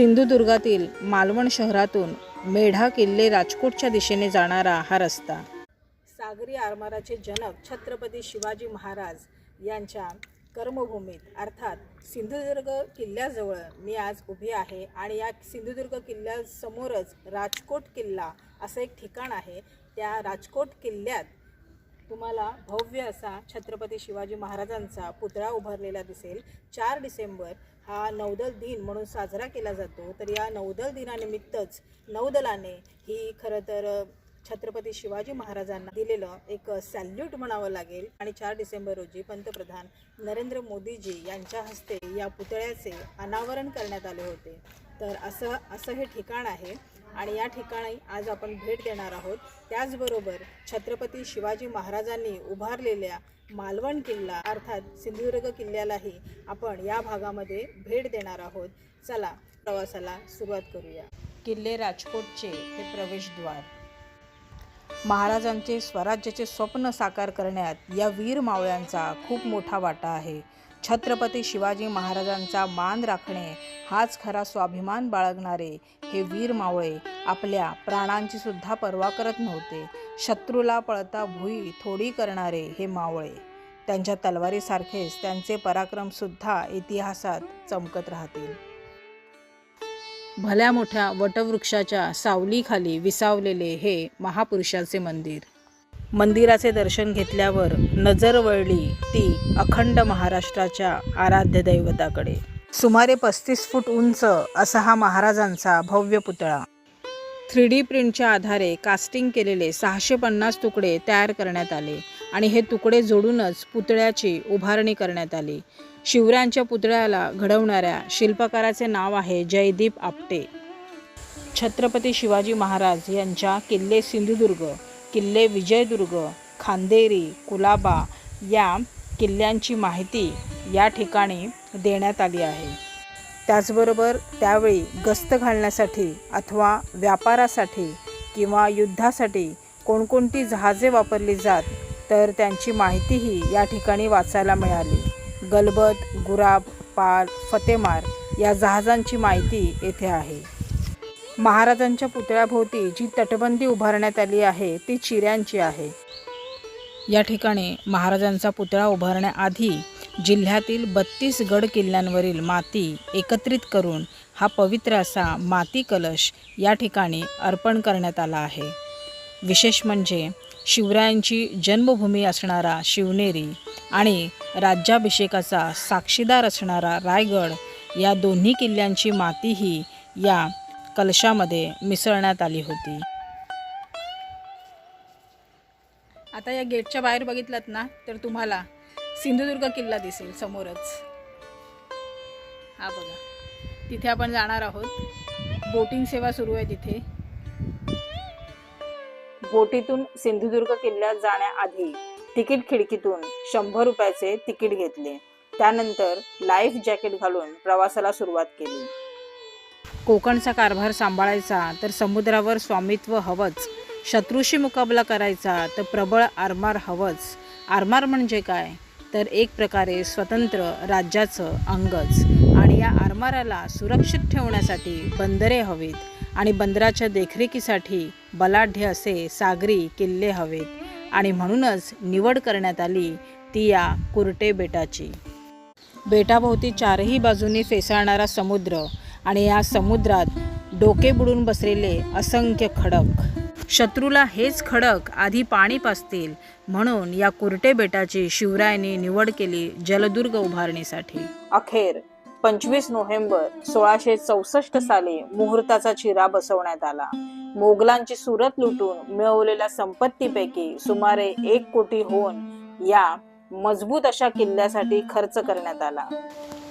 सिंधुदुर्गातील मालवण शहरातून मेढा किल्ले राजकोटच्या दिशेने जाणारा हा रस्ता. सागरी आरमाराचे जनक छत्रपती शिवाजी महाराज यांच्या कर्मभूमीत अर्थात सिंधुदुर्ग किल्ल्याजवळ मी आज उभी आहे आणि या सिंधुदुर्ग किल्ल्यासमोरच राजकोट किल्ला असं एक ठिकाण आहे. त्या राजकोट किल्ल्यात तुम्हाला भव्य असा छत्रपती शिवाजी महाराजांचा पुतळा उभारलेला दिसेल. चार डिसेंबर हा नौदल दिन म्हणून साजरा केला जातो. तर या नौदल दिनानिमित्तच नौदलाने ही खरं तर छत्रपती शिवाजी महाराजांना दिलेलं एक सॅल्यूट म्हणावं लागेल. आणि चार डिसेंबर रोजी पंतप्रधान नरेंद्र मोदीजी यांच्या हस्ते या पुतळ्याचे अनावरण करण्यात आले होते. तर असं असं हे ठिकाण आहे. आणि या ठिकाणी आज आपण भेट देणार आहोत. त्याचबरोबर छत्रपती शिवाजी महाराजांनी उभारलेल्या मालवण किल्ला अर्थात सिंधुदुर्ग किल्ल्यालाही आपण या भागामध्ये भेट देणार आहोत. चला प्रवासाला सुरुवात करूया. किल्ले राजकोटचे हे प्रवेशद्वार. महाराजांचे स्वराज्याचे स्वप्न साकार करण्यात या वीर मावळ्यांचा खूप मोठा वाटा आहे. छत्रपती शिवाजी महाराजांचा मान राखणे हाच खरा स्वाभिमान बाळगणारे हे वीर मावळे आपल्या प्राणांची सुद्धा पर्वा करत नव्हते. शत्रूला पळता भुई थोडी करणारे हे मावळे. त्यांच्या तलवारीसारखेच त्यांचे पराक्रमसुद्धा इतिहासात चमकत राहतील. भल्या मोठ्या वटवृक्षाच्या सावलीखाली विसावलेले हे महापुरुषाचे मंदिर. मंदिराचे दर्शन घेतल्यावर नजर वळली ती अखंड महाराष्ट्राच्या आराध्य दैवताकडे. सुमारे पस्तीस फूट उंच असा हा महाराजांचा भव्य पुतळा. थ्री डी प्रिंटच्या आधारे कास्टिंग केलेले सहाशे पन्नास तुकडे तयार करण्यात आले आणि हे तुकडे जोडूनच पुतळ्याची उभारणी करण्यात आली. शिवरायांच्या पुतळ्याला घडवणाऱ्या शिल्पकाराचे नाव आहे जयदीप आपटे. छत्रपती शिवाजी महाराज यांच्या किल्ले सिंधुदुर्ग किल्ले विजयदुर्ग खांदेरी कुलाबा या किल्ल्यांची माहिती या ठिकाणी देण्यात आली आहे. त्याचबरोबर त्यावेळी गस्त घालण्यासाठी अथवा व्यापारासाठी किंवा युद्धासाठी कोणकोणती जहाजे वापरली जात तर त्यांची माहितीही या ठिकाणी वाचायला मिळाली. गलबत गुराब पाल फतेमार या जहाजांची माहिती येथे आहे. महाराजांच्या पुतळ्याभोवती जी तटबंदी उभारण्यात आली आहे ती चिऱ्यांची आहे. या ठिकाणी महाराजांचा पुतळा उभारण्याआधी जिल्ह्यातील बत्तीस गड किल्ल्यांवरील माती एकत्रित करून हा पवित्र असा माती कलश या ठिकाणी अर्पण करण्यात आला आहे. विशेष म्हणजे शिवरायांची जन्मभूमी असणारा शिवनेरी आणि राज्याभिषेकाचा साक्षीदार असणारा रायगड या दोन्ही किल्ल्यांची मातीही या कलशामध्ये मिसळण्यात आली होती. आता या गेटच्या बाहेर बघितलात ना तर तुम्हाला सिंधुदुर्ग किल्ला दिसेल समोरच. हा बघा. तिथे आपण जाणार आहोत. बोटिंग सेवा सुरू आहे तिथे. बोटीतून सिंधुदुर्ग किल्ल्यात जाण्याआधी तिकीट खिडकीतून शंभर रुपयाचे तिकीट घेतले. त्यानंतर लाईफ जॅकेट घालून प्रवासाला सुरुवात केली. कोकणचा कारभार सांभाळायचा तर समुद्रावर स्वामित्व हवंच. शत्रूशी मुकाबला करायचा तर प्रबळ आरमार हवंच. आरमार म्हणजे काय? तर एक प्रकारे स्वतंत्र राज्याचं अंगच. आणि या आरमाराला सुरक्षित ठेवण्यासाठी बंदरे हवीत आणि बंदराच्या देखरेखीसाठी बलाढ्य असे सागरी किल्ले हवेत. आणि म्हणूनच निवड करण्यात आली ती या कुर्टे बेटाची. बेटाभोवती चारही बाजूनी फेसाळणारा समुद्र आणि या समुद्रात डोके बुडून बसलेले असंख्य खडक. शत्रूला हेच खडक आधी पाणी पाजतील म्हणून या कुर्टे बेटाची शिवरायांनी निवड केली जलदुर्ग उभारणीसाठी. अखेर पंचवीस नोव्हेंबर सोळाशे चौसष्ट साली मुहूर्ताचा चिरा बसवण्यात आला. मोगलांची सुरत लुटून मिळवलेल्या संपत्तीपैकी सुमारे एक कोटी होऊन या मजबूत अशा किल्ल्यासाठी खर्च करण्यात आला.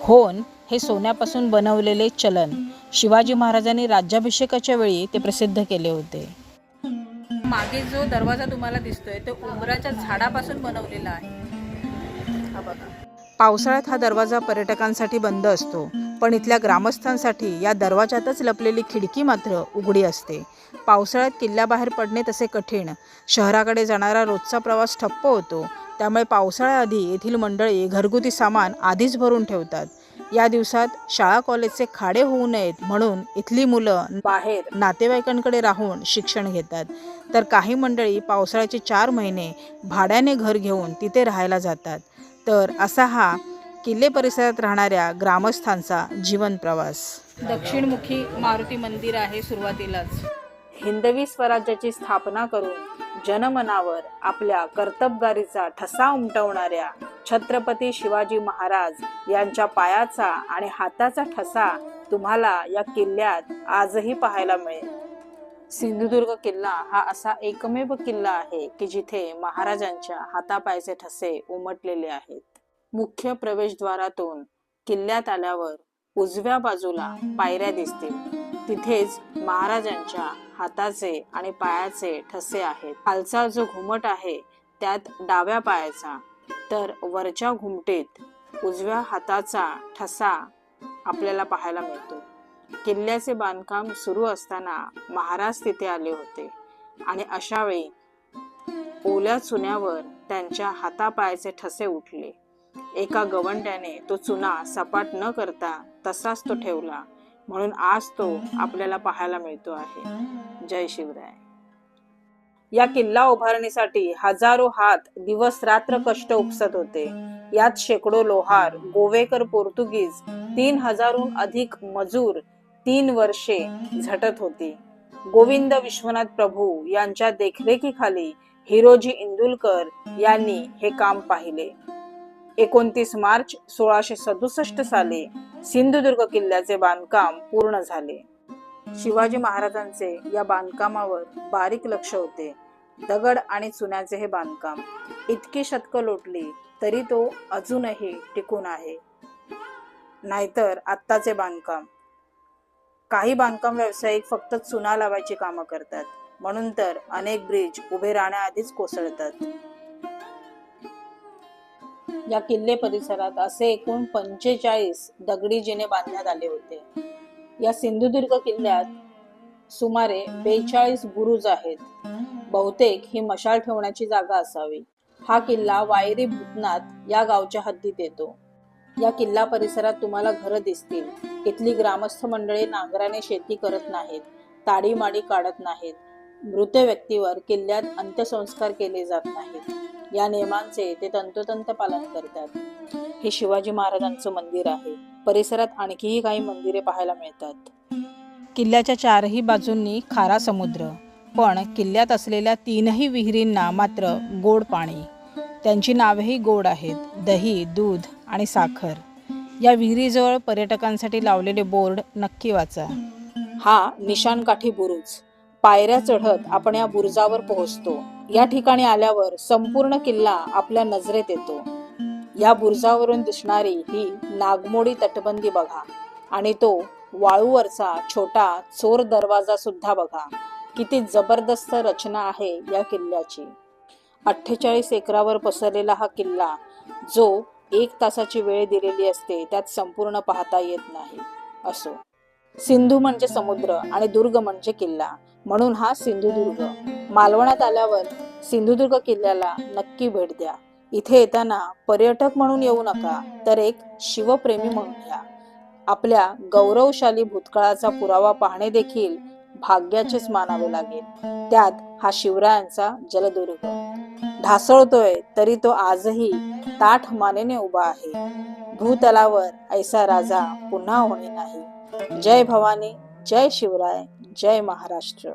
होन हे सोन्यापासून बनवलेले चलन. शिवाजी महाराजांनी राज्याभिषेकाच्या वेळी ते प्रसिद्ध केले होते. मागे जो दरवाजा तुम्हाला दिसतोय तो उमराच्या झाडापासून बनवलेला आहे. हा बघा. पावसाळ्यात हा दरवाजा पर्यटकांसाठी बंद असतो. पण इथल्या ग्रामस्थांसाठी या दरवाजातच लपलेली खिडकी मात्र उघडी असते. पावसाळ्यात किल्ल्याबाहेर पडणे तसे कठीण. शहराकडे जाणारा रोजचा प्रवास ठप्प होतो. त्यामुळे पावसाळ्याआधी येथील मंडळी घरगुती सामान आधीच भरून ठेवतात. या दिवसात शाळा कॉलेजचे खाडे होऊ नयेत म्हणून इथली मुलं बाहेर नातेवाईकांकडे राहून शिक्षण घेतात. तर काही मंडळी पावसाळ्याचे चार महिने भाड्याने घर घेऊन तिथे राहायला जातात. तर असा हा किल्ले परिसरात राहणाऱ्या ग्रामस्थांचा जीवन प्रवास. दक्षिणमुखी मारुती मंदिर आहे सुरुवातीलाच. हिंदवी स्वराज्याची स्थापना करून जनमनावर आपल्या कर्तबगारीचा ठसा उमटवणाऱ्या छत्रपती शिवाजी महाराज यांच्या पायाचा आणि हाताचा ठसा तुम्हाला या किल्ल्यात आजही पाहायला मिळेल. सिंधुदुर्ग किल्ला हा असा एकमेव किल्ला आहे की जिथे महाराजांच्या हातापायचे ठसे उमटलेले आहेत. मुख्य प्रवेशद्वारातून किल्ल्यात आल्यावर उजव्या बाजूला पायऱ्या दिसतील. तिथेच महाराजांच्या हाताचे आणि पायाचे ठसे आहेत. खालचा जो घुमट आहे त्यात डाव्या पायाचा. तर वरच्या घुमटीत उजव्या हाताचा ठसा आपल्याला पाहायला मिळतो. किल्ल्याचे बांधकाम सुरू असताना महाराज तिथे आले होते. आणि अशा वेळी ओल्या चुन्यावर त्यांच्या हातापायाचे ठसे उठले. एका गवंड्याने तो चुना सपाट न करता तसाच तो ठेवला. म्हणून आज तो आपल्याला पाहायला मिळतो आहे. जय शिवराय. या किल्ला उभारणीसाठी हजारो हात दिवस रात्र कष्ट उपसत होते. यात शेकडो लोहार गोवेकर पोर्तुगीज तीन हजारहून अधिक मजूर तीन वर्षे झटत होती. गोविंद विश्वनाथ प्रभू यांच्या देखरेखीखाली हिरोजी इंदुलकर यांनी हे काम पाहिले. एकोणतीस मार्च सोळाशे सदुसष्ट साली सिंधुदुर्ग किल्ल्याचे बांधकाम पूर्ण झाले. शिवाजी महाराजांचे या बांधकामावर बारीक लक्ष होते. दगड आणि चुन्याचे हे बांधकाम इतकी शतकं लोटली तरी तो अजूनही टिकून आहे. नाहीतर आत्ताचे बांधकाम काही बांधकाम व्यावसायिक फक्त चुना लावायची कामं करतात. म्हणून तर अनेक ब्रिज उभे राहण्याआधीच कोसळतात. या किल्ले परिसरात असे एकूण पंचेचाळीस दगडी जिने बांधण्यात आले होते. या सिंधुदुर्ग किल्ल्यात सुमारे बेचाळीस बुरुज आहेत. बहुतेक ही मशाल ठेवण्याची जागा असावी. हा किल्ला वायरी भूतनाथ या गावच्या हद्दीत येतो. या किल्ला परिसरात तुम्हाला घरं दिसतील. इथली ग्रामस्थ मंडळी नांगराने शेती करत नाहीत ताडीमाडी काढत नाहीत. मृत व्यक्तीवर किल्ल्यात अंत्यसंस्कार केले जात नाहीत. या नियमांचे ते तंतोतंत पालन करतात. हे शिवाजी महाराजांचं मंदिर आहे. परिसरात आणखीही काही मंदिरे पाहायला मिळतात. किल्ल्याच्या चारही बाजूंनी खारा समुद्र पण किल्ल्यात असलेल्या तीनही विहिरींना मात्र गोड पाणी. त्यांची नावेही गोड आहेत. दही दूध आणि साखर. या विहिरीजवळ पर्यटकांसाठी लावलेले बोर्ड नक्की वाचा. हा निशाणकाठी बुरुज. पायऱ्या चढत आपण या बुरुजावर पोहोचतो. या ठिकाणी आल्यावर संपूर्ण किल्ला आपल्या नजरेत येतो. या बुरुजावरून दिसणारी ही नागमोडी तटबंदी बघा आणि तो वाळूवरचा छोटा चोर दरवाजा सुद्धा बघा. किती जबरदस्त रचना आहे या किल्ल्याची. अठ्ठेचाळीस एकरावर पसरलेला हा किल्ला जो एक तासाची वेळ दिलेली असते त्यात संपूर्ण पाहता येत नाही. असो. सिंधू म्हणजे समुद्र आणि दुर्ग म्हणजे किल्ला. म्हणून हा सिंधुदुर्ग. मालवणात आल्यावर सिंधुदुर्ग किल्ल्याला नक्की भेट द्या. इथे येताना पर्यटक म्हणून येऊ नका तर एक शिवप्रेमी म्हणून या. आपल्या गौरवशाली भूतकाळाचा पुरावा पाहणे देखील भाग्याचेच मानावे लागेल. त्यात हा शिवरायांचा जलदुर्ग. ढासळतोय तरी तो आजही ताठ मानेने उभा आहे. भूतलावर ऐसा राजा पुन्हा होणे नाही. जय भवानी जय शिवराय जय महाराष्ट्र.